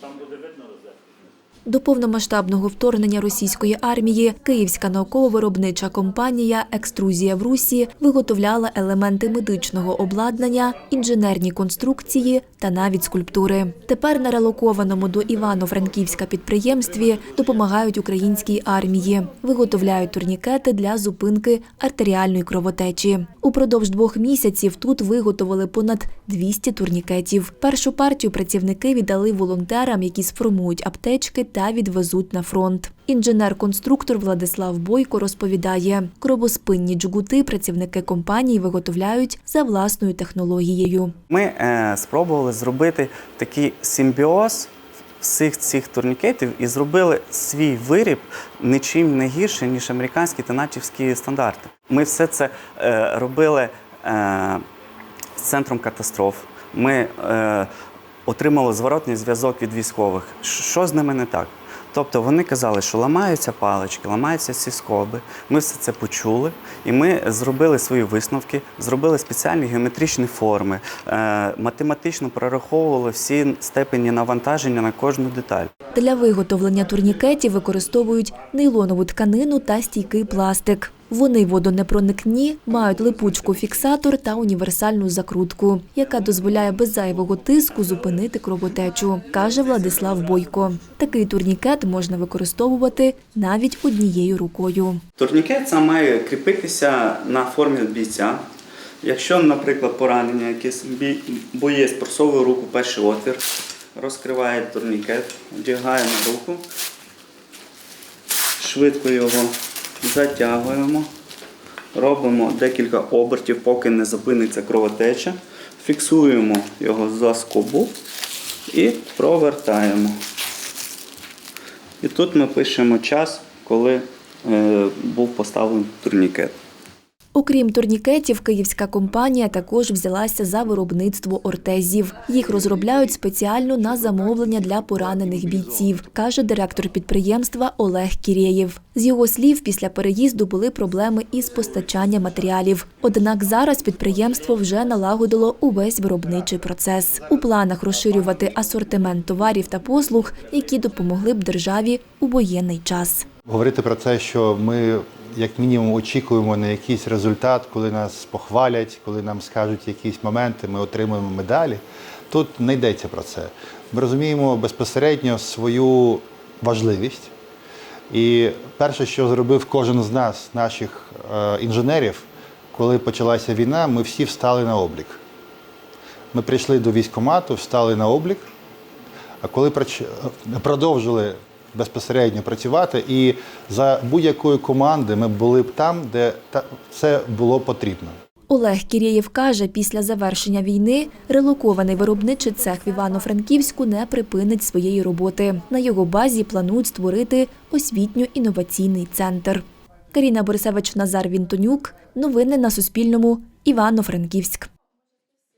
Там буде видно розетку. До повномасштабного вторгнення російської армії Київська науково-виробнича компанія Екструзія в Русі виготовляла елементи медичного обладнання, інженерні конструкції та навіть скульптури. Тепер на релокованому до Івано-Франківська підприємстві допомагають українській армії, виготовляють турнікети для зупинки артеріальної кровотечі. Упродовж двох місяців тут виготовили понад 200 турнікетів. Першу партію працівники віддали волонтерам, які сформують аптечки та відвезуть на фронт. Інженер-конструктор Владислав Бойко розповідає, кровоспинні джгути працівники компанії виготовляють за власною технологією. Ми е, спробували зробити такий симбіоз всіх цих турнікетів і зробили свій виріб нічим не гірше, ніж американські та натівські стандарти. Ми все це е, робили е, з центром катастроф. Ми е, отримали зворотний зв'язок від військових. Що з ними не так? Тобто вони казали, що ламаються палички, ламаються ці скоби. Ми все це почули, і ми зробили свої висновки, зробили спеціальні геометричні форми, е, математично прораховували всі степені навантаження на кожну деталь. Для виготовлення турнікетів використовують нейлонову тканину та стійкий пластик. Вони водонепроникні, мають липучку фіксатор та універсальну закрутку, яка дозволяє без зайвого тиску зупинити кровотечу, каже Владислав Бойко. Такий турнікет можна використовувати навіть однією рукою. Турнікет сам має кріпитися на формі бійця. Якщо, наприклад, поранення якесь боєць просовує руку перший отвір, розкриває турнікет, вдягає на руку, швидко його затягуємо, робимо декілька обертів, поки не зупиниться кровотеча, фіксуємо його за скобу і провертаємо. І тут ми пишемо час, коли е, був поставлений турнікет. Окрім турнікетів, київська компанія також взялася за виробництво ортезів. Їх розробляють спеціально на замовлення для поранених бійців, каже директор підприємства Олег Кірєєв. З його слів, після переїзду були проблеми із постачанням матеріалів. Однак зараз підприємство вже налагодило увесь виробничий процес. У планах розширювати асортимент товарів та послуг, які допомогли б державі у воєнний час. Говорити про те, що ми як мінімум очікуємо на якийсь результат, коли нас похвалять, коли нам скажуть якісь моменти, ми отримуємо медалі. Тут не йдеться про це. Ми розуміємо безпосередньо свою важливість. І перше, що зробив кожен з нас, наших е, інженерів, коли почалася війна, ми всі встали на облік. Ми прийшли до військкомату, встали на облік, а коли продовжили безпосередньо працювати, і за будь-якої команди ми були б там, де це було потрібно. Олег Кірєєв каже, після завершення війни релокований виробничий цех в Івано-Франківську не припинить своєї роботи. На його базі планують створити освітньо-інноваційний центр. Каріна Борисевич, Назар Вінтонюк. Новини на Суспільному. Івано-Франківськ.